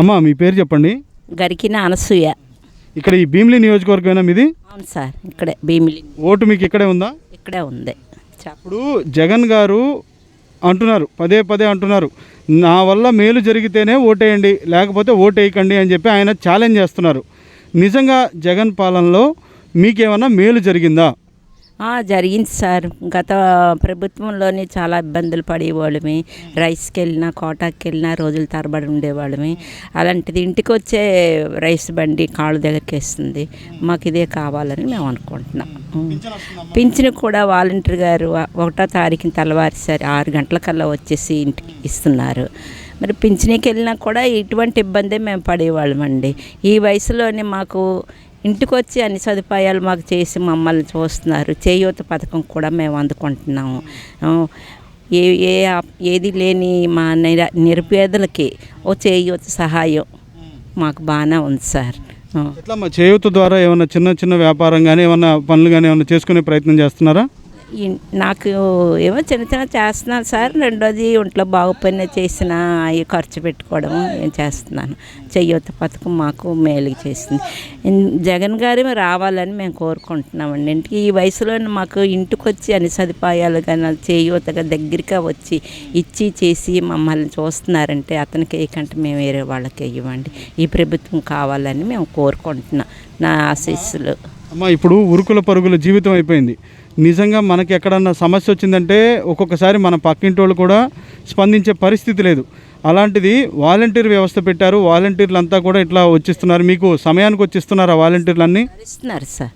అమ్మా మీ పేరు చెప్పండి? గరికిన అనసూయ ఇక్కడ ఈ భీమిలి నియోజకవర్గమేనా మీది? అవును సార్ ఇక్కడే భీమిలి. ఓటు మీకు ఇక్కడే ఉందా? ఇక్కడే ఉంది. ఇప్పుడు జగన్ గారు అంటున్నారు పదే పదే అంటున్నారు నా వల్ల మేలు జరిగితేనే ఓటేయండి లేకపోతే ఓటేయకండి అని చెప్పి ఆయన ఛాలెంజ్ చేస్తున్నారు. నిజంగా జగన్ పాలనలో మీకేమన్నా మేలు జరిగిందా? జరిగింది సార్. గత ప్రభుత్వంలోనే చాలా ఇబ్బందులు పడేవాళ్ళమి. రైస్కి వెళ్ళినా కోటాకి వెళ్ళినా రోజులు తరబడి ఉండేవాళ్ళమి. అలాంటిది ఇంటికి వచ్చే రైస్ బండి కాళ్ళ దగ్గరికి వేస్తుంది మాకు ఇదే కావాలని మేము అనుకుంటున్నాం. పింఛను కూడా వాలంటీర్ గారు ఒకటో తారీఖున తెల్లవారిసారి ఆరు గంటలకల్లా వచ్చేసి ఇంటికి ఇస్తున్నారు. మరి పింఛనీకి వెళ్ళినా కూడా ఇటువంటి ఇబ్బందే మేము పడేవాళ్ళమండి. ఈ వయసులోనే మాకు ఇంటికి వచ్చి అన్ని సదుపాయాలు మాకు చేసి మమ్మల్ని చూస్తున్నారు. చేయూత పథకం కూడా మేము అందుకుంటున్నాము. ఏ ఏ ఏది లేని మా నిర నిరుపేదలకి ఓ చేయూత సహాయం మాకు బాగానే ఉంది సార్. ఎట్లా మా చేయూత ద్వారా ఏమైనా చిన్న చిన్న వ్యాపారం కానీ ఏమైనా పనులు కానీ ఏమైనా చేసుకునే ప్రయత్నం చేస్తున్నారా? నాకు ఏమో చిన్న చిన్న చేస్తున్నాను సార్. రెండోది ఒంట్లో బాగుపోయినా చేసిన అవి ఖర్చు పెట్టుకోవడం నేను చేస్తున్నాను. చెయ్యొత్త పథకం మాకు మేలు చేసింది. జగన్ గారు రావాలని మేము కోరుకుంటున్నామండి. ఇంటికి ఈ వయసులో మాకు ఇంటికి వచ్చి అన్ని సదుపాయాలు కానీ చేయూతగా దగ్గరగా వచ్చి ఇచ్చి చేసి మమ్మల్ని చూస్తున్నారంటే అతనికి వేయకంటే మేము వేరే వాళ్ళకి ఇవ్వండి. ఈ ప్రభుత్వం కావాలని మేము కోరుకుంటున్నాం. నా ఆశీస్సులు. అమ్మ ఇప్పుడు ఉరుకుల పరుగుల జీవితం అయిపోయింది. నిజంగా మనకి ఎక్కడన్నా సమస్య వచ్చిందంటే ఒక్కొక్కసారి మన పక్కింటి వాళ్ళు కూడా స్పందించే పరిస్థితి లేదు. అలాంటిది వాలంటీర్ వ్యవస్థ పెట్టారు. వాలంటీర్లు అంతా కూడా ఇట్లా వచ్చిస్తున్నారు. మీకు సమయానికి వచ్చిస్తున్నారు వాలంటీర్లు అన్నీ ఇస్తున్నారు సార్.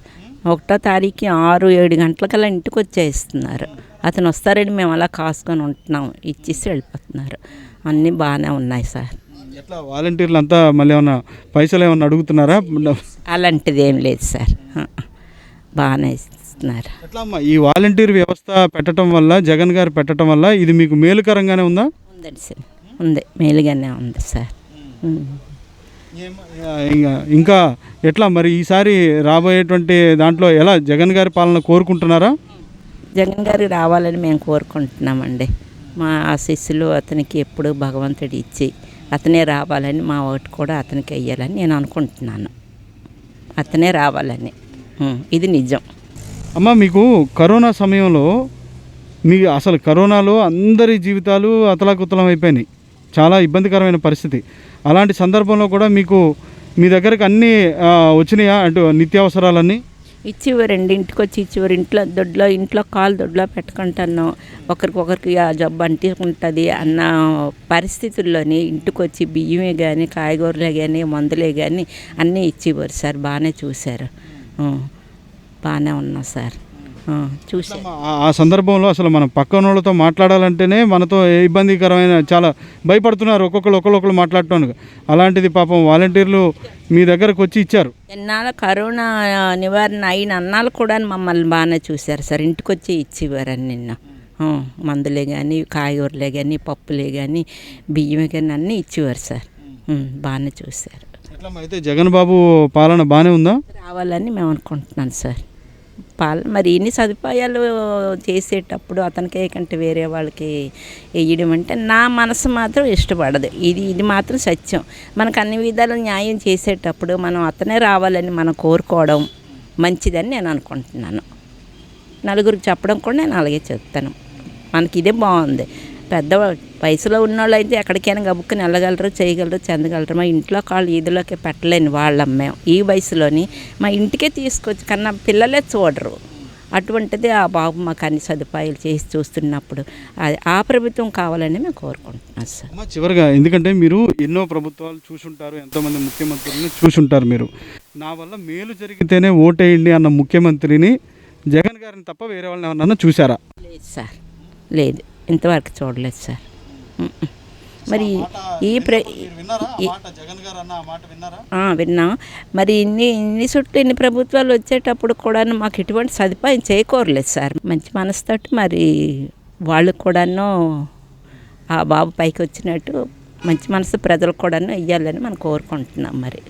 ఒకటో తారీఖు ఆరు ఏడు గంటలకల్లా ఇంటికి వచ్చేస్తున్నారు. అతను వస్తారని మేము అలా కాసుకొని ఉంటున్నాం. ఇచ్చేసి వెళ్ళిపోతున్నారు. అన్నీ బాగానే ఉన్నాయి సార్. ఎట్లా? వాలంటీర్లు అంతా మళ్ళీ ఏమన్నా పైసలు ఏమన్నా అడుగుతున్నారా? అలాంటిది ఏం లేదు సార్. బాగానే ఇస్తున్నారు. ఎట్లా అమ్మా ఈ వాలంటీర్ వ్యవస్థ పెట్టడం వల్ల జగన్ గారు పెట్టడం వల్ల ఇది మీకు మేలుకరంగానే ఉందా? ఉందండి సార్. ఉంది. మేలుగానే ఉంది సార్. ఇంకా ఇంకా ఎట్లా మరి ఈసారి రాబోయేటువంటి దాంట్లో ఎలా జగన్ గారి పాలన కోరుకుంటున్నారా? జగన్ గారు రావాలని మేము కోరుకుంటున్నామండి. మా ఆశీస్సులు అతనికి ఎప్పుడు భగవంతుడు ఇచ్చి అతనే రావాలని మా ఓటు కూడా అతనికి వెయ్యాలని నేను అనుకుంటున్నాను. అతనే రావాలని. ఇది నిజం. అమ్మ మీకు కరోనా సమయంలో మీ అసలు కరోనాలో అందరి జీవితాలు అతలాకుతలం అయిపోయినాయి. చాలా ఇబ్బందికరమైన పరిస్థితి. అలాంటి సందర్భంలో కూడా మీకు మీ దగ్గరకు అన్నీ వచ్చినాయా? అంటూ నిత్యావసరాలన్నీ? ఇచ్చేవారండి ఇంటికి వచ్చి ఇచ్చేవారు ఇంట్లో దొడ్లో ఇంట్లో కాలు దొడ్లో పెట్టుకుంటాను. ఒకరికొకరికి ఆ జబ్బు అంటుకుంటుంది అన్న పరిస్థితుల్లోని ఇంటికి వచ్చి బియ్యమే కానీ కాయగూరలే కానీ మందులే కానీ అన్నీ ఇచ్చేవారు సార్. బాగానే చూశారు. బాగానే ఉన్నా సార్. చూశారు ఆ- సందర్భంలో అసలు మనం పక్కన వాళ్ళతో మాట్లాడాలంటేనే మనతో ఇబ్బందికరమైన చాలా భయపడుతున్నారు. ఒక్కొక్కరు ఒక్కొక్కరు మాట్లాడటానికి అలాంటిది పాపం వాలంటీర్లు మీ దగ్గరకు వచ్చి ఇచ్చారు. ఎన్నాళ్ళు కరోనా నివారణ అయిన అన్నాళ్ళు కూడా మమ్మల్ని బాగానే చూశారు సార్. ఇంటికి వచ్చి ఇచ్చేవారని నిన్న మందులే కానీ కాయగూరలే కానీ పప్పులే కానీ బియ్యమే కానీ అన్నీ ఇచ్చేవారు సార్. బాగానే చూశారు. ఎట్లా అయితే జగన్ బాబు పాలన బాగానే ఉందా? రావాలని మేము అనుకుంటున్నాను సార్. పాల మరి ఇన్ని సదుపాయాలు చేసేటప్పుడు అతనికే కంటే వేరే వాళ్ళకి వేయడం అంటే నా మనసు మాత్రం ఇష్టపడదు. ఇది ఇది మాత్రం సత్యం. మనకు అన్ని విధాలు న్యాయం చేసేటప్పుడు మనం అతనే రావాలని మనం కోరుకోవడం మంచిదని నేను అనుకుంటున్నాను. నలుగురికి చెప్పడం కూడా నేను అలాగే చెప్తాను. మనకి ఇదే బాగుంది. పెద్ద వయసులో ఉన్నోళ్ళు అయితే ఎక్కడికైనా గబుక్కుని వెళ్ళగలరు చేయగలరు చెందగలరు. మా ఇంట్లో కాళ్ళు ఈదులోకి పెట్టలేని వాళ్ళం మేము. ఈ వయసులోని మా ఇంటికే తీసుకొచ్చి కన్నా పిల్లలే చూడరు. అటువంటిది ఆ బాబు మాకు అన్ని సదుపాయాలు చేసి చూస్తున్నప్పుడు. అది ఆ ప్రభుత్వం కావాలని మేము కోరుకుంటున్నాం సార్. చివరిగా ఎందుకంటే మీరు ఎన్నో ప్రభుత్వాలు చూసుంటారు ఎంతోమంది ముఖ్యమంత్రులని చూసుంటారు మీరు. నా వల్ల మేలు జరిగితేనే ఓటేయండి అన్న ముఖ్యమంత్రిని జగన్ గారిని తప్ప వేరే వాళ్ళని ఏమన్నా చూసారా లేదు సార్. లేదు. ఇంతవరకు చూడలేదు సార్. మరి ఈ ప్ర విన్నాం. మరి ఇన్ని ఇన్ని చుట్టూ ఇన్ని ప్రభుత్వాలు వచ్చేటప్పుడు కూడా మాకు ఎటువంటి సదుపాయం చేకూరలేదు సార్. మంచి మనసుతోటి మరి వాళ్ళు కూడాను ఆ బాబు పైకి వచ్చినట్టు మంచి మనసు ప్రజలు కూడాను ఇవ్వాలని మనం కోరుకుంటున్నాం మరి.